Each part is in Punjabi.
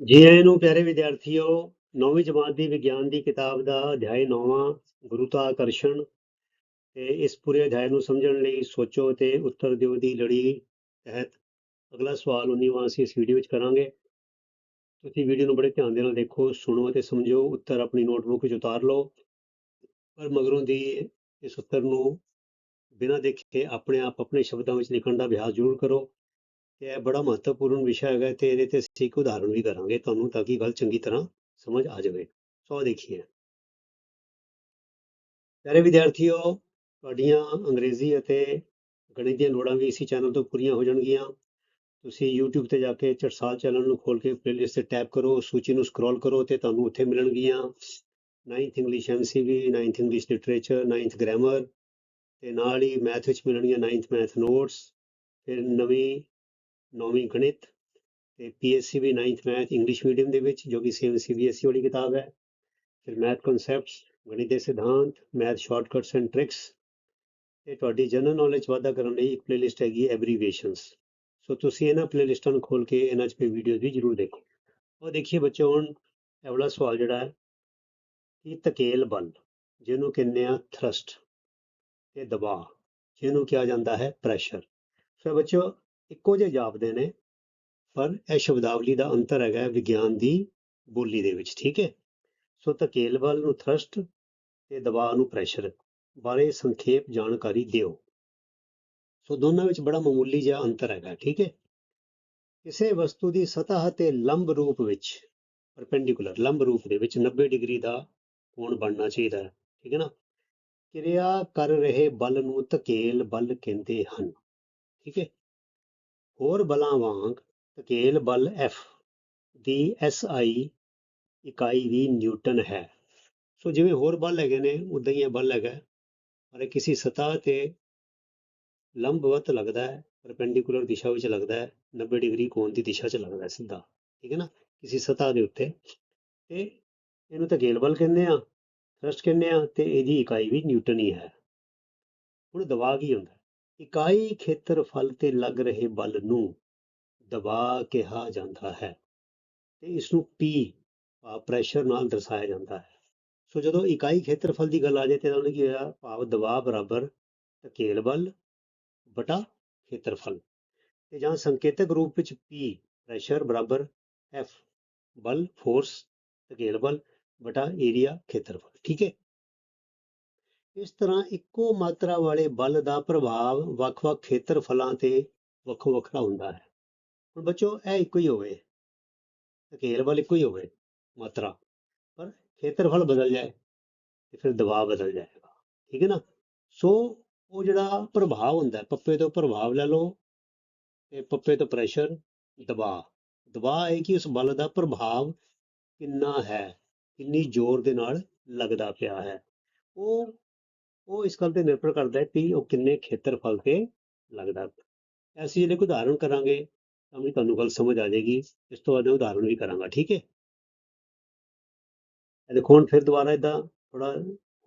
ਜੀ ਆਇਆਂ ਨੂੰ ਪਿਆਰੇ ਵਿਦਿਆਰਥੀਓ, ਨੌਵੀਂ ਜਮਾਤ ਦੀ ਵਿਗਿਆਨ ਦੀ ਕਿਤਾਬ ਦਾ ਅਧਿਆਇ 9ਵਾਂ ਗੁਰੂਤਾਕਰਸ਼ਣ ਤੇ ਇਸ ਪੂਰੇ ਅਧਿਆਇ ਨੂੰ ਸਮਝਣ ਲਈ ਸੋਚੋ ਤੇ ਉੱਤਰ ਦਿਓ ਦੀ ਲੜੀ ਤਹਿਤ। ਅਗਲਾ ਸਵਾਲ 19ਵਾਂ ਅਸੀਂ ਇਸ ਵੀਡੀਓ ਵਿੱਚ ਕਰਾਂਗੇ। ਤੁਸੀਂ ਵੀਡੀਓ ਨੂੰ ਬੜੇ ਧਿਆਨ ਦੇ ਨਾਲ ਦੇਖੋ, ਸੁਣੋ ਤੇ ਸਮਝੋ, ਉੱਤਰ ਆਪਣੀ ਨੋਟਬੁੱਕ ਵਿੱਚ ਉਤਾਰ ਲਓ। ਪਰ ਮਗਰੋਂ ਦੀ ਇਸ ਉੱਤਰ ਨੂੰ ਬਿਨਾਂ ਦੇਖੇ ਆਪਣੇ ਆਪ ਆਪਣੇ ਸ਼ਬਦਾਂ ਵਿੱਚ ਲਿਖਣ ਦਾ ਅਭਿਆਸ ਜ਼ਰੂਰ ਕਰੋ। ਤੇ ਇਹ ਬੜਾ ਮਹੱਤਵਪੂਰਨ ਵਿਸ਼ਾ ਹੈਗਾ, ਤੇ ਇਹਦੇ ਤੇ ਅਸੀਂ ਉਦਾਹਰਣ ਵੀ ਕਰਾਂਗੇ ਤੁਹਾਨੂੰ ਤਾਂ ਕਿ ਗੱਲ ਚੰਗੀ ਤਰ੍ਹਾਂ ਸਮਝ ਆ ਜਾਵੇ। ਸੋ ਦੇਖੀਏ। ਪਿਆਰੇ ਵਿਦਿਆਰਥੀਓ, ਤੁਹਾਡੀਆਂ ਅੰਗਰੇਜ਼ੀ ਅਤੇ ਗਣਿਤ ਦੀਆਂ ਲੋੜਾਂ ਵੀ ਇਸੇ ਚੈਨਲ ਤੋਂ ਪੂਰੀਆਂ ਹੋ ਜਾਣਗੀਆਂ। ਤੁਸੀਂ YouTube ਤੇ ਜਾ ਕੇ ਚੜਸਾਲ ਚੈਨਲ ਨੂੰ ਖੋਲ ਕੇ ਪਲੇਲਿਸਟ ਤੇ ਟੈਪ ਕਰੋ, ਸੂਚੀ ਨੂੰ ਸਕਰੋਲ ਕਰੋ ਤੇ ਤੁਹਾਨੂੰ ਉੱਥੇ ਮਿਲਣਗੀਆਂ। 9th English MCV 9th English literature 9th grammar ਤੇ ਨਾਲ ਹੀ ਮੈਥ ਵਿੱਚ ਮਿਲਣਗੀਆਂ 9th ਮੈਥ ਨੋਟਸ ਫਿਰ ਨਵੀਂ ਨੌਵੀਂ ਗਣਿਤ ਤੇ PSC ਵੀ 9th ਮੈਥ ਇੰਗਲਿਸ਼ ਮੀਡੀਅਮ ਦੇ ਵਿੱਚ, ਜੋ ਕਿ ਸੇਮ CBSE ਵਾਲੀ ਕਿਤਾਬ ਹੈ। ਫਿਰ ਮੈਥ ਕਨਸੈਪਟਸ ਗਣਿਤ ਦੇ ਸਿਧਾਂਤ ਮੈਥ ਸ਼ਾਰਟਕਟਸ ਐਂਡ ਟ੍ਰਿਕਸ ਤੇ ਤੁਹਾਡੀ ਜਨਰਲ ਨੌਲੇਜ ਵਾਧਾ ਕਰਨ ਲਈ ਇੱਕ ਪਲੇਲਿਸਟ ਹੈਗੀ ਐਬਰੀਵੇਸ਼ਨਸ ਸੋ ਤੁਸੀਂ ਇਹਨਾਂ ਪਲੇਲਿਸਟਾਂ ਨੂੰ ਖੋਲ ਕੇ ਇਹਨਾਂ 'ਚ ਪਈ ਵੀਡੀਓਜ਼ ਵੀ ਜ਼ਰੂਰ ਦੇਖੋ। ਉਹ ਦੇਖੀਏ ਬੱਚੋ, ਹੁਣ ਅਗਲਾ ਸਵਾਲ ਜਿਹੜਾ ਹੈ, ਕਿ ਧਕੇਲ ਬਲ, ਜਿਹਨੂੰ ਕਹਿੰਦੇ ਆ ਥਰਸਟ ਤੇ ਦਬਾਅ, ਜਿਹਨੂੰ ਕਿਹਾ ਜਾਂਦਾ ਹੈ ਪ੍ਰੈਸ਼ਰ ਸੋ ਬੱਚੋ ਇੱਕੋ ਜਿਹੇ ਜਾਪਦੇ ਨੇ, ਪਰ ਇਹ ਸ਼ਬਦਾਵਲੀ ਦਾ ਅੰਤਰ ਹੈਗਾ ਹੈ ਵਿਗਿਆਨ ਦੀ ਬੋਲੀ ਦੇ ਵਿੱਚ, ਠੀਕ ਹੈ? ਸੋ ਧਕੇਲ ਬਲ ਨੂੰ ਥਰਸਟ ਤੇ ਦਬਾਅ ਨੂੰ ਪ੍ਰੈਸ਼ਰ ਬਾਰੇ ਸੰਖੇਪ ਜਾਣਕਾਰੀ ਦਿਓ। ਸੋ ਦੋਨਾਂ ਵਿੱਚ ਬੜਾ ਮਾਮੂਲੀ ਜਿਹਾ ਅੰਤਰ ਹੈਗਾ, ਠੀਕ ਹੈ? ਕਿਸੇ ਵਸਤੂ ਦੀ ਸਤਹ ਤੇ ਲੰਬ ਰੂਪ ਵਿੱਚ ਪਰਪੈਂਡੀਕੂਲਰ ਲੰਬ ਰੂਪ ਦੇ ਵਿੱਚ 90 ਡਿਗਰੀ ਦਾ ਕੋਣ ਬਣਨਾ ਚਾਹੀਦਾ ਹੈ, ਠੀਕ ਹੈ ਨਾ? ਕਿਰਿਆ ਕਰ ਰਹੇ ਬਲ ਨੂੰ ਧਕੇਲ ਬਲ ਕਹਿੰਦੇ ਹਨ, ਠੀਕ ਹੈ? ਹੋਰ ਬਲਾਂ ਵਾਂਗ ਧਕੇਲ ਬਲ F ਦੀ SI ਇਕਾਈ ਵੀ ਨਿਊਟਨ ਹੈ। ਸੋ ਜਿਵੇਂ ਹੋਰ ਬਲ ਹੈਗੇ ਨੇ ਉਦਾਂ ਹੀ ਇਹ ਬਲ ਹੈਗਾ। ਪਰ ਇਹ ਕਿਸੇ ਸਤਹ ਤੇ ਲੰਬਵਤ ਲੱਗਦਾ ਹੈ, ਪਰਪੈਂਡੀਕੂਲਰ ਦਿਸ਼ਾ ਵਿੱਚ ਲੱਗਦਾ ਹੈ 90 ਡਿਗਰੀ ਕੋਣ ਦੀ ਦਿਸ਼ਾ 'ਚ ਲੱਗਦਾ ਹੈ ਸਿੱਧਾ। ਠੀਕ ਹੈ ਨਾ? ਕਿਸੇ ਸਤਹ ਦੇ ਉੱਤੇ। ਤੇ ਇਹਨੂੰ ਧਕੇਲ ਬਲ ਕਹਿੰਦੇ ਆ, ਥਰਸਟ ਕਹਿੰਦੇ ਆ, ਤੇ ਇਹਦੀ ਇਕਾਈ ਵੀ ਨਿਊਟਨ ਹੀ ਹੈ। ਹੁਣ ਦਬਾਅ ਕੀ ਹੁੰਦਾ? ਇਕਾਈ ਖੇਤਰਫਲ ਤੇ ਲੱਗ ਰਹੇ ਬਲ ਨੂੰ ਦਬਾਅ ਕਿਹਾ ਜਾਂਦਾ ਹੈ ਤੇ ਇਸ ਨੂੰ P ਭਾਵ ਪ੍ਰੈਸ਼ਰ ਨਾਲ ਦਰਸਾਇਆ ਜਾਂਦਾ ਹੈ। ਸੋ ਜਦੋਂ ਇਕਾਈ ਖੇਤਰਫਲ ਦੀ ਗੱਲ ਆ ਜਾਏ ਤੇ ਉਹਨੇ ਕੀ ਹੋਇਆ ਭਾਵ ਦਬਾਅ ਬਰਾਬਰ ਧਕੇਲ ਬਲ ਬਟਾ ਖੇਤਰਫਲ ਤੇ ਜਾਂ ਸੰਕੇਤਕ ਰੂਪ ਵਿੱਚ P ਪ੍ਰੈਸ਼ਰ ਬਰਾਬਰ F ਬਲ ਫੋਰਸ ਧਕੇਲ ਬਲ ਬਟਾ ਏਰੀਆ ਖੇਤਰਫਲ ਠੀਕ ਹੈ? ਇਸ ਤਰ੍ਹਾਂ ਇੱਕੋ ਮਾਤਰਾ ਵਾਲੇ ਬਲ ਦਾ ਪ੍ਰਭਾਵ ਵੱਖ-ਵੱਖ ਖੇਤਰਫਲਾਂ ਤੇ ਵੱਖੋ ਵੱਖਰਾ ਹੁੰਦਾ ਹੈ। ਹੁਣ ਬੱਚੋ, ਇਹ ਇੱਕੋ ਹੀ ਹੋਵੇ। ਧਕੇਲ ਬਲ ਇੱਕੋ ਹੀ ਹੋਵੇ, ਮਾਤਰਾ। ਪਰ ਖੇਤਰਫਲ ਬਦਲ ਜਾਏ ਤੇ ਫਿਰ ਦਬਾਅ ਬਦਲ ਜਾਏਗਾ। ਠੀਕ ਹੈ ਨਾ? ਸੋ ਉਹ ਜਿਹੜਾ ਪ੍ਰਭਾਵ ਹੁੰਦਾ, ਪੱਪੇ ਤੋਂ ਪ੍ਰਭਾਵ ਲੈ ਲਓ ਤੇ ਪੱਪੇ ਤੋਂ ਪ੍ਰੈਸ਼ਰ ਦਬਾਅ। ਦਬਾਅ ਹੈ ਕਿ ਉਸ ਬਲ ਦਾ ਪ੍ਰਭਾਵ ਕਿੰਨਾ ਹੈ, ਕਿੰਨੀ ਜ਼ੋਰ ਦੇ ਨਾਲ ਲੱਗਦਾ ਪਿਆ ਹੈ। ਉਹ ਉਹ ਇਸ ਗੱਲ ਤੇ ਨਿਰਭਰ ਕਰਦਾ ਹੈ ਕਿ ਉਹ ਕਿੰਨੇ ਖੇਤਰਫਲ ਤੇ ਲੱਗਦਾ ਪਿਆ ਅਸੀਂ ਜਿਹੜੇ ਉਦਾਹਰਣ ਕਰਾਂਗੇ ਤਾਂ ਵੀ ਤੁਹਾਨੂੰ ਗੱਲ ਸਮਝ ਆ ਜਾਏਗੀ। ਇਸ ਤੋਂ ਬਾਅਦ ਮੈਂ ਉਦਾਹਰਣ ਵੀ ਕਰਾਂਗਾ, ਠੀਕ ਹੈ? ਇਹ ਦੇਖੋ, ਹੁਣ ਫਿਰ ਦੁਬਾਰਾ ਇਦਾਂ ਥੋੜਾ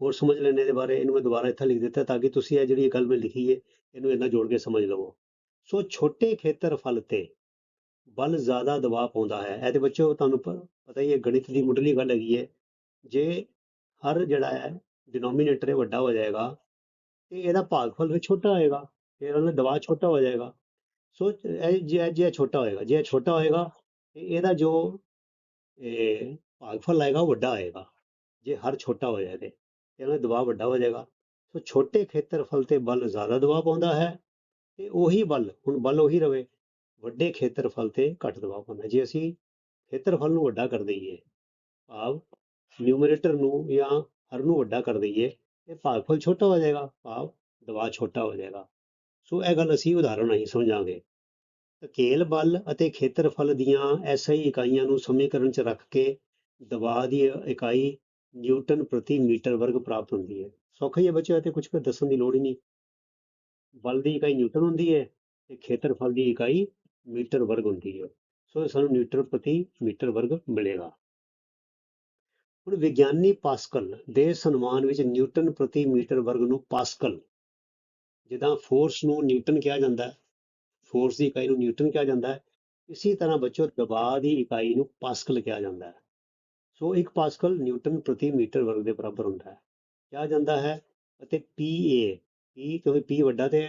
ਹੋਰ ਸਮਝ ਲੈਣੇ ਦੇ ਬਾਰੇ। ਇਹਨੂੰ ਮੈਂ ਦੁਬਾਰਾ ਇੱਥੇ ਲਿਖ ਦਿੱਤਾ ਤਾਂ ਕਿ ਤੁਸੀਂ ਇਹ ਜਿਹੜੀ ਗੱਲ ਮੈਂ ਲਿਖੀ ਹੈ, ਇਹਨੂੰ ਇਹਨਾਂ ਜੋੜ ਕੇ ਸਮਝ ਲਵੋ। ਸੋ ਛੋਟੇ ਖੇਤਰਫਲ ਤੇ ਬਲ ਜ਼ਿਆਦਾ ਦਬਾਅ ਪਾਉਂਦਾ ਹੈ। ਇਹਦੇ ਬੱਚੋ ਤੁਹਾਨੂੰ ਪ- ਪਤਾ ਹੀ ਹੈ, ਗਣਿਤ ਦੀ ਮੁੱਢਲੀ ਗੱਲ ਹੈਗੀ ਹੈ। ਜੇ ਹਰ ਜਿਹੜਾ ਹੈ ਡਿਨੋਮੀਨੇਟਰ ਇਹ ਵੱਡਾ ਹੋ ਜਾਏਗਾ ਤੇ ਇਹਦਾ ਭਾਗਫਲ ਵੀ ਛੋਟਾ ਹੋਏਗਾ, ਫਿਰ ਉਹਦਾ ਦਬਾਅ ਛੋਟਾ ਹੋ ਜਾਏਗਾ। ਸੋ ਇਹ ਜੇ ਜੇ ਛੋਟਾ ਹੋਏਗਾ, ਜੇ ਛੋਟਾ ਹੋਏਗਾ ਤੇ ਇਹਦਾ ਜੋ ਇਹ ਭਾਗਫਲ ਆਏਗਾ ਉਹ ਵੱਡਾ ਆਏਗਾ ਜੇ ਹਰ ਛੋਟਾ ਹੋ ਜਾਏ ਤੇ ਤੇ ਉਹਦਾ ਦਬਾਅ ਵੱਡਾ ਹੋ ਜਾਏਗਾ। ਸੋ ਛੋਟੇ ਖੇਤਰਫਲ ਤੇ ਬਲ ਜ਼ਿਆਦਾ ਦਬਾਅ ਪਾਉਂਦਾ ਹੈ ਤੇ ਉਹੀ ਬਲ, ਹੁਣ ਬਲ ਉਹੀ ਰਵੇ, ਵੱਡੇ ਖੇਤਰਫਲ ਤੇ ਘੱਟ ਦਬਾਅ ਪਾਉਂਦਾ। ਜੇ ਅਸੀਂ ਖੇਤਰਫਲ ਨੂੰ ਵੱਡਾ ਕਰ ਦਈਏ, ਭਾਵ ਨਿਊਮਰੇਟਰ ਨੂੰ ਜਾਂ ਹਰ ਨੂੰ ਵੱਡਾ ਕਰ ਦਈਏ ਤੇ ਭਾਗਫਲ ਛੋਟਾ ਹੋ ਜਾਏਗਾ ਭਾਵ ਦਬਾਅ ਛੋਟਾ ਹੋ ਜਾਏਗਾ ਸੋ ਇਹ ਗੱਲ ਅਸੀਂ ਉਦਾਹਰਣ ਰਾਹੀਂ ਸਮਝਾਂਗੇ ਧਕੇਲ ਬਲ ਅਤੇ ਖੇਤਰਫਲ ਦੀਆਂ ਐਸਆਈ ਇਕਾਈਆਂ ਨੂੰ ਸਮੀਕਰਨ 'ਚ ਰੱਖ ਕੇ ਦਬਾਅ ਦੀ ਇਕਾਈ ਨਿਊਟਨ ਪ੍ਰਤੀ ਮੀਟਰ ਵਰਗ ਪ੍ਰਾਪਤ ਹੁੰਦੀ ਹੈ ਸੌਖਾ ਹੀ ਹੈ ਬੱਚਿਓ ਤੇ ਕੁਝ ਫਿਰ ਦੱਸਣ ਦੀ ਲੋੜ ਹੀ ਨਹੀਂ ਬਲ ਦੀ ਇਕਾਈ ਨਿਊਟਨ ਹੁੰਦੀ ਹੈ ਤੇ ਖੇਤਰਫਲ ਦੀ ਇਕਾਈ ਮੀਟਰ ਵਰਗ ਹੁੰਦੀ ਹੈ ਸੋ ਸਾਨੂੰ ਨਿਊਟਨ ਪ੍ਰਤੀ ਮੀਟਰ ਵਰਗ ਮਿਲੇਗਾ ਹੁਣ ਵਿਗਿਆਨੀ ਪਾਸਕਲ ਦੇ ਸਨਮਾਨ ਵਿੱਚ ਨਿਊਟਨ ਪ੍ਰਤੀ ਮੀਟਰ ਵਰਗ ਨੂੰ ਪਾਸਕਲ ਜਿੱਦਾਂ ਫੋਰਸ ਨੂੰ ਨਿਊਟਨ ਕਿਹਾ ਜਾਂਦਾ ਹੈ ਫੋਰਸ ਦੀ ਇਕਾਈ ਨੂੰ ਨਿਊਟਨ ਕਿਹਾ ਜਾਂਦਾ ਹੈ, ਇਸੇ ਤਰ੍ਹਾਂ ਬੱਚੋ ਦਬਾਅ ਦੀ ਇਕਾਈ ਨੂੰ ਪਾਸਕਲ ਕਿਹਾ ਜਾਂਦਾ ਹੈ। ਸੋ ਇੱਕ ਪਾਸਕਲ ਨਿਊਟਨ ਪ੍ਰਤੀ ਮੀਟਰ ਵਰਗ ਦੇ ਬਰਾਬਰ ਹੁੰਦਾ ਹੈ। ਕਿਹਾ ਜਾਂਦਾ ਹੈ ਅਤੇ PA P ਕਿਉਂਕਿ P ਵੱਡਾ ਤੇ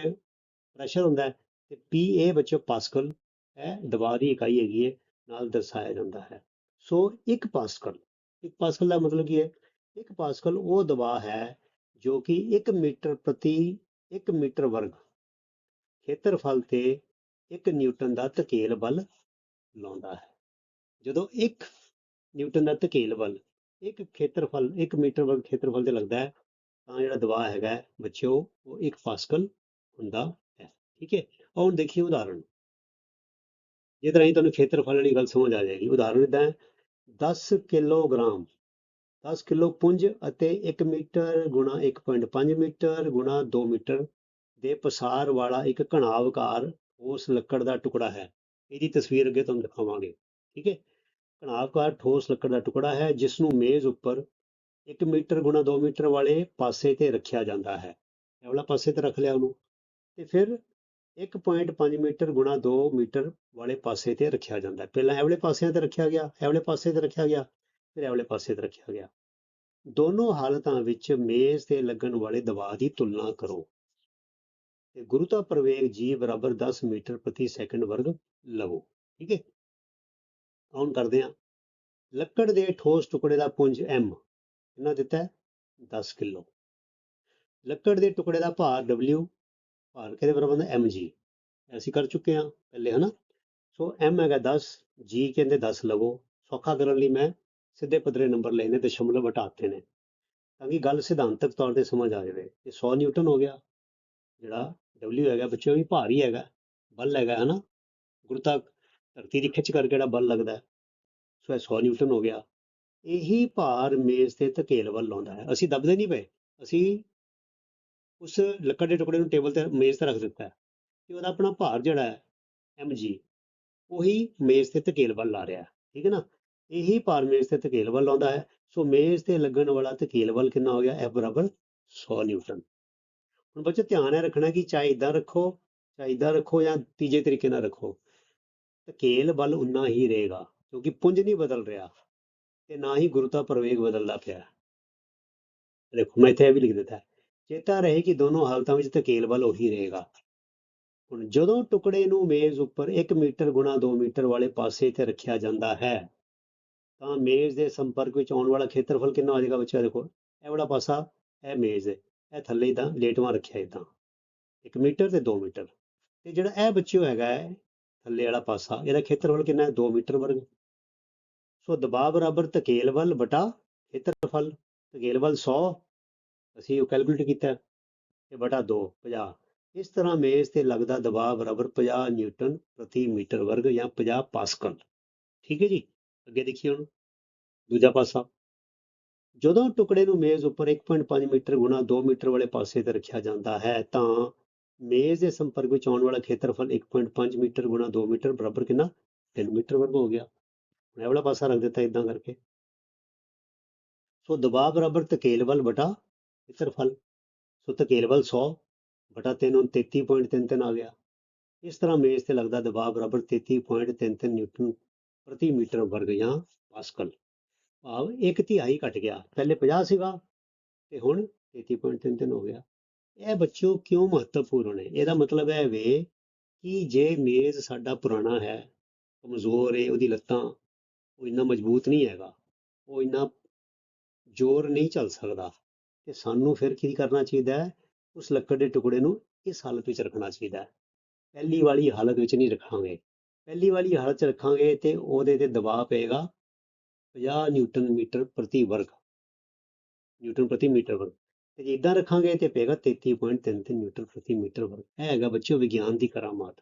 ਪ੍ਰੈਸ਼ਰ ਹੁੰਦਾ ਹੈ, ਤੇ PA ਬੱਚੋ ਪਾਸਕਲ ਹੈ ਦਬਾਅ ਦੀ ਇਕਾਈ ਹੈਗੀ ਹੈ, ਨਾਲ ਦਰਸਾਇਆ ਜਾਂਦਾ ਹੈ। ਸੋ ਇੱਕ ਪਾਸਕਲ ਇੱਕ ਪਾਸਕਲ ਦਾ ਮਤਲਬ ਕੀ ਹੈ? ਇੱਕ ਪਾਸਕਲ ਉਹ ਦਬਾਅ ਹੈ ਜੋ ਕਿ 1 ਮੀਟਰ ਪ੍ਰਤੀ 1 ਮੀਟਰ ਵਰਗ ਖੇਤਰਫਲ ਤੇ 1 ਨਿਊਟਨ ਦਾ ਧਕੇਲ ਬਲ ਲਾਉਂਦਾ ਹੈ। ਜਦੋਂ 1 ਨਿਊਟਨ ਦਾ ਧਕੇਲ ਬਲ ਇੱਕ ਖੇਤਰਫਲ 1 ਮੀਟਰ ਵਰਗ ਖੇਤਰਫਲ ਤੇ ਲੱਗਦਾ ਹੈ, ਤਾਂ ਜਿਹੜਾ ਦਬਾਅ ਹੈਗਾ ਬੱਚਿਓ, ਉਹ 1 ਪਾਸਕਲ ਹੁੰਦਾ ਹੈ। ਠੀਕ ਹੈ? ਹੁਣ ਦੇਖੀਏ ਉਦਾਹਰਣ ਜਿਸ ਤਰ੍ਹਾਂ ਹੀ ਤੁਹਾਨੂੰ ਖੇਤਰਫਲ ਵਾਲੀ ਗੱਲ ਸਮਝ ਆ ਜਾਏਗੀ। ਉਦਾਹਰਣ ਇਦਾਂ ਹੈ ਦਸ ਕਿਲੋਗ੍ਰਾਮ, ਦਸ ਕਿਲੋ ਪੁੰਜ ਅਤੇ 1 ਮੀਟਰ ਗੁਣਾ 1.5 ਮੀਟਰ ਗੁਣਾ 2 ਮੀਟਰ ਦੇ ਪਸਾਰ ਵਾਲਾ ਇੱਕ ਘਣਾਵਕਾਰ ਠੋਸ ਲੱਕੜ ਦਾ ਟੁਕੜਾ ਹੈ। ਇਹਦੀ ਤਸਵੀਰ ਅੱਗੇ ਤੁਹਾਨੂੰ ਦਿਖਾਵਾਂਗੇ, ਠੀਕ ਹੈ? ਘਣਾਵਕਾਰ ਠੋਸ ਲੱਕੜ ਦਾ ਟੁਕੜਾ ਹੈ ਜਿਸ ਨੂੰ ਮੇਜ਼ ਉੱਪਰ 1 ਮੀਟਰ ਗੁਣਾ 2 ਮੀਟਰ ਵਾਲੇ ਪਾਸੇ ਤੇ ਰੱਖਿਆ ਜਾਂਦਾ ਹੈ। ਇਹ ਵਾਲਾ ਪਾਸੇ ਤੇ ਰੱਖ ਲਿਆ ਉਹਨੂੰ। ਤੇ ਫਿਰ 1.5 ਮੀਟਰ ਗੁਣਾ 2 ਮੀਟਰ ਵਾਲੇ ਪਾਸੇ ਤੇ ਰੱਖਿਆ ਜਾਂਦਾ। ਪਹਿਲਾਂ ਐਵਲੇ ਪਾਸਿਆਂ ਤੇ ਰੱਖਿਆ ਗਿਆ, ਐਵਲੇ ਪਾਸੇ ਤੇ ਰੱਖਿਆ ਗਿਆ, ਫਿਰ ਐਵਲੇ ਪਾਸੇ ਤੇ ਰੱਖਿਆ ਗਿਆ। ਦੋਨੋਂ ਹਾਲਤਾਂ ਵਿੱਚ ਮੇਜ਼ ਤੇ ਲੱਗਣ ਵਾਲੇ ਦਬਾਅ ਦੀ ਤੁਲਨਾ ਕਰੋ। ਤੇ ਗੁਰੂਤਾ ਪ੍ਰਵੇਗ g ਬਰਾਬਰ 10 ਮੀਟਰ ਪ੍ਰਤੀ ਸੈਕਿੰਡ ਵਰਗ ਲਵੋ, ਠੀਕ ਹੈ? ਹੁਣ ਕਰਦੇ ਹਾਂ। ਲੱਕੜ ਦੇ ਠੋਸ ਟੁਕੜੇ ਦਾ ਪੁੰਜ m ਇਹਨਾਂ ਦਿੱਤਾ ਹੈ? 10 ਕਿਲੋ। ਲੱਕੜ ਦੇ ਟੁਕੜੇ ਦਾ ਭਾਰ w ਭਾਰ ਕਿਹਦੇ ਬਰਾਬਰ ਐਮ ਜੀ ਅਸੀਂ ਕਰ ਚੁੱਕੇ ਹਾਂ ਪਹਿਲੇ, ਹਨਾ? ਸੋ ਐਮ ਹੈਗਾ 10 ਜੀ ਕਹਿੰਦੇ 10 ਲਵੋ, ਸੌਖਾ ਕਰਨ ਲਈ ਮੈਂ ਸਿੱਧੇ ਪੱਧਰੇ ਨੰਬਰ ਲੈਣੇ ਤੇ ਦਸ਼ਮਲਵ ਹਟਾਤੇ ਨੇ। ਤਾਂ ਕਿ ਗੱਲ ਸਿਧਾਂਤਕ ਤੌਰ ਤੇ ਸਮਝ ਆ ਜਾਵੇ ਇਹ 100 ਨਿਊਟਨ ਹੋ ਗਿਆ, ਜਿਹੜਾ W ਹੈਗਾ ਬੱਚਿਓ ਵੀ ਭਾਰੀ ਹੈਗਾ, ਬਲ ਹੈਗਾ, ਹਨਾ? ਗੁਰਤਾ ਧਰਤੀ ਦੀ ਖਿੱਚ ਕਰਕੇ ਜਿਹੜਾ ਬਲ ਲੱਗਦਾ। ਸੋ ਇਹ 100 ਨਿਊਟਨ ਹੋ ਗਿਆ। ਇਹੀ ਭਾਰ ਮੇਜ਼ ਤੇ ਧਕੇਲ ਵੱਲ ਲਾਉਂਦਾ ਹੈ। ਅਸੀਂ ਦਬਦੇ ਨਹੀਂ ਪਏ। ਅਸੀਂ ਉਸ ਲੱਕੜ ਦੇ ਟੁਕੜੇ ਨੂੰ ਟੇਬਲ ਤੇ ਮੇਜ਼ ਤੇ ਰੱਖ ਦਿੱਤਾ ਹੈ ਤੇ ਉਹਦਾ ਆਪਣਾ ਭਾਰ ਜਿਹੜਾ ਹੈ, mg, ਉਹੀ ਮੇਜ਼ ਤੇ ਧਕੇਲ ਵੱਲ ਲਾ ਰਿਹਾ ਠੀਕ ਹੈ ਨਾ? ਇਹੀ ਭਾਰ ਮੇਜ਼ ਤੇ ਧਕੇਲ ਵੱਲ ਲਾਉਂਦਾ ਹੈ, ਸੋ ਮੇਜ਼ ਤੇ ਲੱਗਣ ਵਾਲਾ ਧਕੇਲ ਵੱਲ ਕਿੰਨਾ ਹੋ ਗਿਆ? F ਬਰਾਬਰ 100 ਨਿਊਟਨ। ਹੁਣ ਬੱਚੇ ਧਿਆਨ ਹੈ ਰੱਖਣਾ ਕਿ ਚਾਹੇ ਇਦਾਂ ਰੱਖੋ, ਚਾਹੇ ਇਦਾਂ ਰੱਖੋ ਜਾਂ ਤੀਜੇ ਤਰੀਕੇ ਨਾਲ ਰੱਖੋ, ਧਕੇਲ ਬਲ ਉਨਾ ਹੀ ਰਹੇਗਾ, ਕਿਉਂਕਿ ਪੁੰਜ ਨਹੀਂ ਬਦਲ ਰਿਹਾ ਤੇ ਨਾ ਹੀ ਗੁਰੂਤਾ ਪ੍ਰਵੇਗ ਬਦਲਦਾ ਪਿਆ ਦੇਖੋ, ਮੈਂ ਇੱਥੇ ਇਹ ਵੀ ਲਿਖ ਦਿੱਤਾ ਚੇਤਾ ਰਹੇ ਕਿ ਦੋਨੋਂ ਹਾਲਤਾਂ ਵਿੱਚ ਧਕੇਲ ਬਲ ਉਹੀ ਰਹੇਗਾ। ਹੁਣ ਜਦੋਂ ਟੁਕੜੇ ਨੂੰ ਮੇਜ਼ ਉੱਪਰ 1 ਮੀਟਰ 2 ਮੀਟਰ ਵਾਲੇ ਪਾਸੇ ਤੇ ਰੱਖਿਆ ਜਾਂਦਾ ਹੈ, ਤਾਂ ਮੇਜ਼ ਦੇ ਸੰਪਰਕ ਵਿੱਚ ਆਉਣ ਵਾਲਾ ਖੇਤਰਫਲ ਕਿੰਨਾ ਹੋ ਜਾਏਗਾ ਬੱਚਾ ਦੇਖੋ, ਇਹ ਵਾਲਾ ਪਾਸਾ, ਇਹ ਮੇਜ਼ ਹੈ, ਇਹ ਥੱਲੇ ਇਦਾਂ ਲੇਟਵਾਂ ਰੱਖਿਆ ਇਦਾਂ 1 ਮੀਟਰ ਤੇ 2 ਮੀਟਰ, ਤੇ ਜਿਹੜਾ ਇਹ ਬੱਚਿਓ ਹੈਗਾ ਹੈ, ਥੱਲੇ ਵਾਲਾ ਪਾਸਾ, ਇਹਦਾ ਖੇਤਰਫਲ ਕਿੰਨਾ ਹੈ? 2 ਮੀਟਰ ਵਰਗ। ਸੋ ਦਬਾਅ ਬਰਾਬਰ ਧਕੇਲ ਵੱਲ ਬਟਾ ਖੇਤਰਫਲ, ਧਕੇਲ ਵੱਲ 100 ਅਸੀਂ ਉਹ ਕੈਲਕੂਲੇਟ ਕੀਤਾ ਤੇ ਬਟਾ 2 50 ਇਸ ਤਰ੍ਹਾਂ ਮੇਜ਼ ਤੇ ਲੱਗਦਾ ਦਬਾਅ ਬਰਾਬਰ 50 ਨਿਊਟਨ ਪ੍ਰਤੀ ਮੀਟਰ ਵਰਗ ਜਾਂ 50 ਪਾਸਕਲ। ਠੀਕ ਹੈ ਜੀ? ਅੱਗੇ ਦੇਖੀਏ ਹੁਣ। ਦੂਜਾ ਪਾਸਾ। ਜਦੋਂ ਟੁਕੜੇ ਨੂੰ ਮੇਜ਼ ਉੱਪਰ 1.5 ਮੀਟਰ ਗੁਣਾ 2 ਮੀਟਰ ਵਾਲੇ ਪਾਸੇ ਤੇ ਰੱਖਿਆ ਜਾਂਦਾ ਹੈ, ਤਾਂ ਮੇਜ਼ ਦੇ ਸੰਪਰਕ ਵਿੱਚ ਆਉਣ ਵਾਲਾ ਖੇਤਰਫਲ 1.5 ਮੀਟਰ ਗੁਣਾ 2 ਮੀਟਰ ਬਰਾਬਰ ਕਿੰਨਾ? 3 ਮੀਟਰ ਵਰਗ ਹੋ ਗਿਆ। ਹੁਣ ਇਹ ਵਾਲਾ ਪਾਸਾ ਰੱਖ ਦਿੱਤਾ ਇਦਾਂ ਕਰਕੇ। ਸੋ ਦਬਾਅ ਬਰਾਬਰ ਧਕੇਲ ਵੱਲ ਬਟਾ ਖੇਤਰਫਲ ਸੋ ਧਕੇਲ ਵੱਲ 100 ਬਟਾ 3 ਹੁਣ 33.33 ਆ ਗਿਆ। ਇਸ ਤਰ੍ਹਾਂ ਮੇਜ਼ ਤੇ ਲੱਗਦਾ ਦਬਾਅ ਬਰਾਬਰ 33.33 ਨਿਊਟਨ ਪ੍ਰਤੀ ਮੀਟਰ ਵਰਗ ਜਾਂ ਪਾਸਕਲ। ਭਾਵ ਇੱਕ ਤਿਹਾਈ ਘਟ ਗਿਆ, ਪਹਿਲੇ 50 ਸੀਗਾ ਤੇ ਹੁਣ 33.33 ਹੋ ਗਿਆ। ਇਹ ਬੱਚਿਓ ਕਿਉਂ ਮਹੱਤਵਪੂਰਨ ਹੈ? ਇਹਦਾ ਮਤਲਬ ਹੈ ਵੇ ਕਿ ਜੇ ਮੇਜ਼ ਸਾਡਾ ਪੁਰਾਣਾ ਹੈ, ਕਮਜ਼ੋਰ ਹੈ ਉਹਦੀ ਲੱਤਾਂ, ਉਹ ਇੰਨਾ ਮਜ਼ਬੂਤ ਨਹੀਂ ਹੈਗਾ, ਉਹ ਇੰਨਾ ਜ਼ੋਰ ਨਹੀਂ ਚੱਲ ਸਕਦਾ। ਤੇ ਸਾਨੂੰ ਫਿਰ ਕੀ ਕਰਨਾ ਚਾਹੀਦਾ ਹੈ? ਉਸ ਲੱਕੜ ਦੇ ਟੁਕੜੇ ਨੂੰ ਇਸ ਹਾਲਤ ਵਿੱਚ ਰੱਖਣਾ ਚਾਹੀਦਾ ਹੈ। ਪਹਿਲੀ ਵਾਲੀ ਹਾਲਤ ਵਿੱਚ ਨਹੀਂ ਰੱਖਾਂਗੇ। ਪਹਿਲੀ ਵਾਲੀ ਹਾਲਤ 'ਚ ਰੱਖਾਂਗੇ ਤੇ ਉਹਦੇ ਤੇ ਦਬਾਅ ਪਏਗਾ 50 ਨਿਊਟਨ ਮੀਟਰ ਪ੍ਰਤੀ ਵਰਗ। ਨਿਊਟਨ ਪ੍ਰਤੀ ਮੀਟਰ ਵਰਗ। ਤੇ ਜੇ ਇਦਾਂ ਰੱਖਾਂਗੇ ਤੇ ਪਏਗਾ 33.33 ਨਿਊਟਨ ਪ੍ਰਤੀ ਮੀਟਰ ਵਰਗ। ਇਹ ਹੈਗਾ ਬੱਚਿਓ ਵਿਗਿਆਨ ਦੀ ਕਰਾਮਾਤ।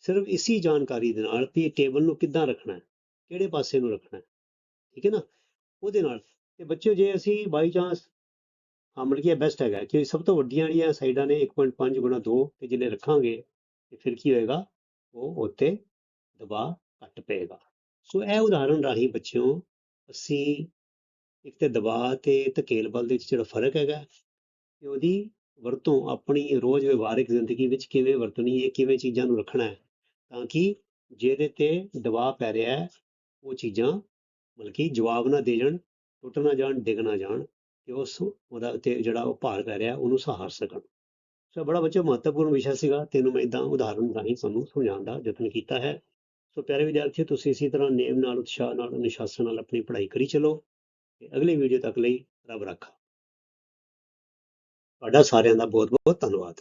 ਸਿਰਫ ਇਸੀ ਜਾਣਕਾਰੀ ਦੇ ਨਾਲ ਵੀ ਟੇਬਲ ਨੂੰ ਕਿੱਦਾਂ ਰੱਖਣਾ ਹੈ? ਕਿਹੜੇ ਪਾਸੇ ਨੂੰ ਰੱਖਣਾ ਹੈ? ਠੀਕ ਹੈ ਨਾ? ਉਹਦੇ ਨਾਲ। ਤੇ ਬੱਚਿਓ ਜੇ ਅਸੀਂ ਬਾਈ ਚਾਂਸ ਹਾਂ, ਮਤਲਬ ਕਿ ਇਹ ਬੈਸਟ ਹੈਗਾ ਕਿ ਸਭ ਤੋਂ ਵੱਡੀਆਂ ਜਿਹੜੀਆਂ ਸਾਈਡਾਂ ਨੇ 1.5 ਗੁਣਾ 2 ਤੇ ਜਿਹਨੇ ਰੱਖਾਂਗੇ ਤੇ ਫਿਰ ਕੀ ਹੋਏਗਾ, ਉਹ ਉੱਤੇ ਦਬਾਅ ਘੱਟ ਪਏਗਾ। ਸੋ ਇਹ ਉਦਾਹਰਣ ਰਾਹੀਂ ਬੱਚਿਓ, ਅਸੀਂ ਇੱਕ ਤੇ ਦਬਾਅ ਤੇ ਧਕੇਲ ਬਲ ਦੇ ਵਿੱਚ ਜਿਹੜਾ ਫ਼ਰਕ ਹੈਗਾ ਤੇ ਉਹਦੀ ਵਰਤੋਂ ਆਪਣੀ ਰੋਜ਼ ਵਿਵਹਾਰਿਕ ਜ਼ਿੰਦਗੀ ਵਿੱਚ ਕਿਵੇਂ ਵਰਤਣੀ ਹੈ, ਕਿਵੇਂ ਚੀਜ਼ਾਂ ਨੂੰ ਰੱਖਣਾ ਹੈ, ਤਾਂ ਕਿ ਜਿਹਦੇ ਤੇ ਦਬਾਅ ਪੈ ਰਿਹਾ ਹੈ, ਉਹ ਚੀਜ਼ਾਂ ਮਤਲਬ ਕਿ ਜਵਾਬ ਨਾ ਦੇ ਜਾਣ, ਟੁੱਟ ਨਾ ਜਾਣ, ਡਿੱਗ ਨਾ ਜਾਣ। ਕਿ ਉਸ ਉਹਦਾ ਤੇ ਜਿਹੜਾ ਉਹ ਭਾਰ ਪੈ ਰਿਹਾ, ਉਹਨੂੰ ਸਹਾਰ ਸਕਣ। ਸੋ ਬੜਾ ਬੱਚਾ ਮਹੱਤਵਪੂਰਨ ਵਿਸ਼ਾ ਸੀਗਾ। ਤੈਨੂੰ ਮੈਂ ਇਦਾਂ ਉਦਾਹਰਨ ਰਾਹੀਂ ਤੁਹਾਨੂੰ ਸਮਝਾਉਣ ਦਾ ਯਤਨ ਕੀਤਾ ਹੈ। ਸੋ ਪਿਆਰੇ ਵਿਦਿਆਰਥੀਓ, ਤੁਸੀਂ ਇਸੇ ਤਰ੍ਹਾਂ ਨੇਮ ਨਾਲ, ਉਤਸ਼ਾਹ ਨਾਲ, ਅਨੁਸ਼ਾਸਨ ਨਾਲ ਆਪਣੀ ਪੜ੍ਹਾਈ ਕਰੀ ਚਲੋ ਤੇ ਅਗਲੀ ਵੀਡੀਓ ਤੱਕ ਲਈ ਰੱਬ ਰੱਖਾ। ਤੁਹਾਡਾ ਸਾਰਿਆਂ ਦਾ ਬਹੁਤ ਬਹੁਤ ਧੰਨਵਾਦ।